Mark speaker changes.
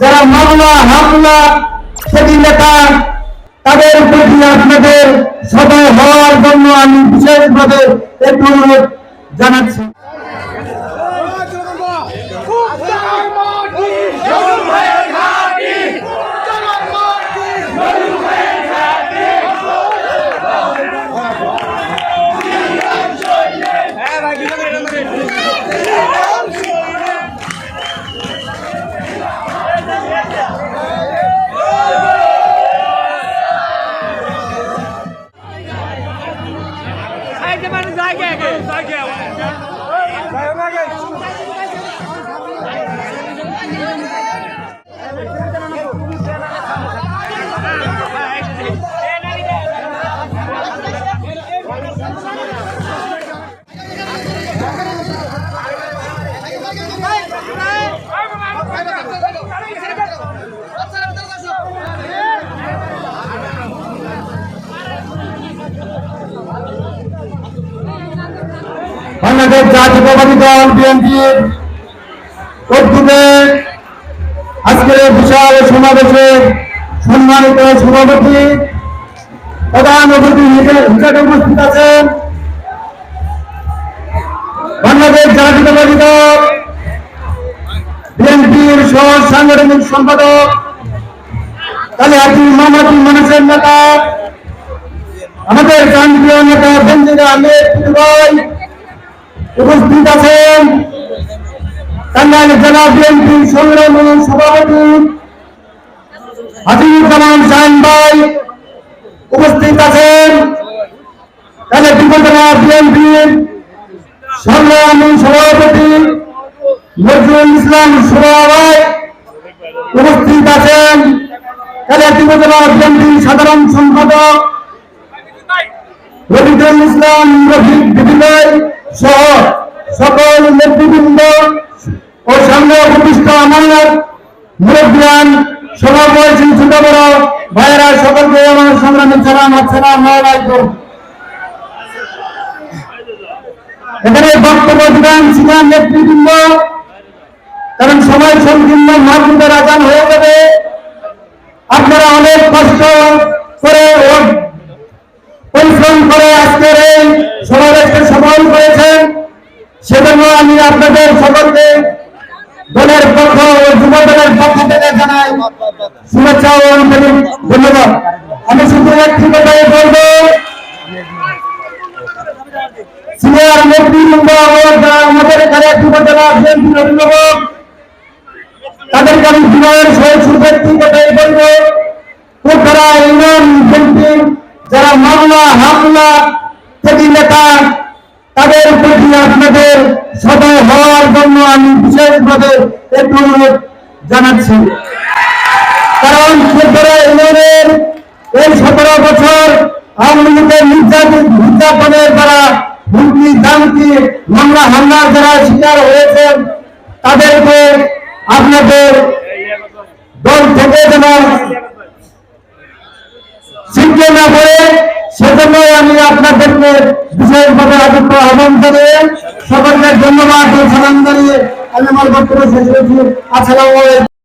Speaker 1: যারা মামলা, হামলা, সেদিন নেতা, তাদের প্রতি আপনাদের সদয় হওয়ার জন্য আমি বিশেষভাবে একটু অনুরোধ জানাচ্ছি।
Speaker 2: সাইডে মানুষ
Speaker 1: জাতীয়তাবাদী দল বিএনপির উদ্যোগে আজকের বিশাল সমাবেশে সম্মানিত সভাপতি প্রধান অতিথি হিসেবে উপস্থিত আছেন বাংলাদেশ জাতীয়তাবাদী দল, বিএনপির সহ সাংগঠনিক সম্পাদক তাহলে কালিহাটি মোহাম্মদ মানুষের নেতা, আমাদের কান্ট্রীয় নেতা বন্দিরা আহমেদ ভাই উপস্থিত আছেন টাঙ্গাইল জেলা বিএনপির সংগ্রামী সভাপতি হাজিরুজ্জামান শাহিন ভাই উপস্থিত আছেন সভাপতি উপস্থিত আছেন সাধারণ সম্পাদক রবিদুল ইসলাম রফিক সহ সকল নেতৃবৃন্দ ও উপবিষ্ট আমার মুরব্বিয়ান, সভাপতি ছোট বড় ভাইয়েরা, সকলকে আমার সংগ্রামী সালাম আসসালাম এখানে বক্তব্য দিবেন সিনিয়র নেতৃবৃন্দ। কারণ সময় সংকীর্ণ মাহমুদের আজান হয়ে যাবে। আপনারা অনেক কষ্ট সমাবেশকে সফল করেছেন সেজন্য আমি আপনাদের সকলকে দলের পক্ষ ও যুব দলের পক্ষ থেকে জানাই শুভেচ্ছা ও আন্তরিক ধন্যবাদ। আমি শুধু একটি কথাই বলব, সিনিয়র নেতৃবৃন্দ আমাদের এখানে যুবদলা বিএনপির অভিভাবক, তাদেরকে আমি বিনয়ের সহিত শুভেচ্ছি কথাই বলব। কোথারা ইউনিয়ন বিএনপি যারা মামলা, হামলা থেকে নেতা তাদের প্রতি আপনাদের সদয় হওয়ার জন্য আমি বিশেষভাবে একটু অনুরোধ জানাচ্ছি। কারণ ইউনিয়নের এই সতেরো বছর আওয়ামী দ্বারা হুমকি দামকি হামলার যারা শিকার হয়েছেন, তাদেরকে আপনাদের দল থেকে সেজন্যই আমি আপনাদেরকে বিশেষভাবে আদিত্য আহ্বান করে সকলকে ধন্যবাদ ও সালাম জানিয়ে আমি আমার বক্তব্য শেষ করেছি। আসসালামু আলাইকুম।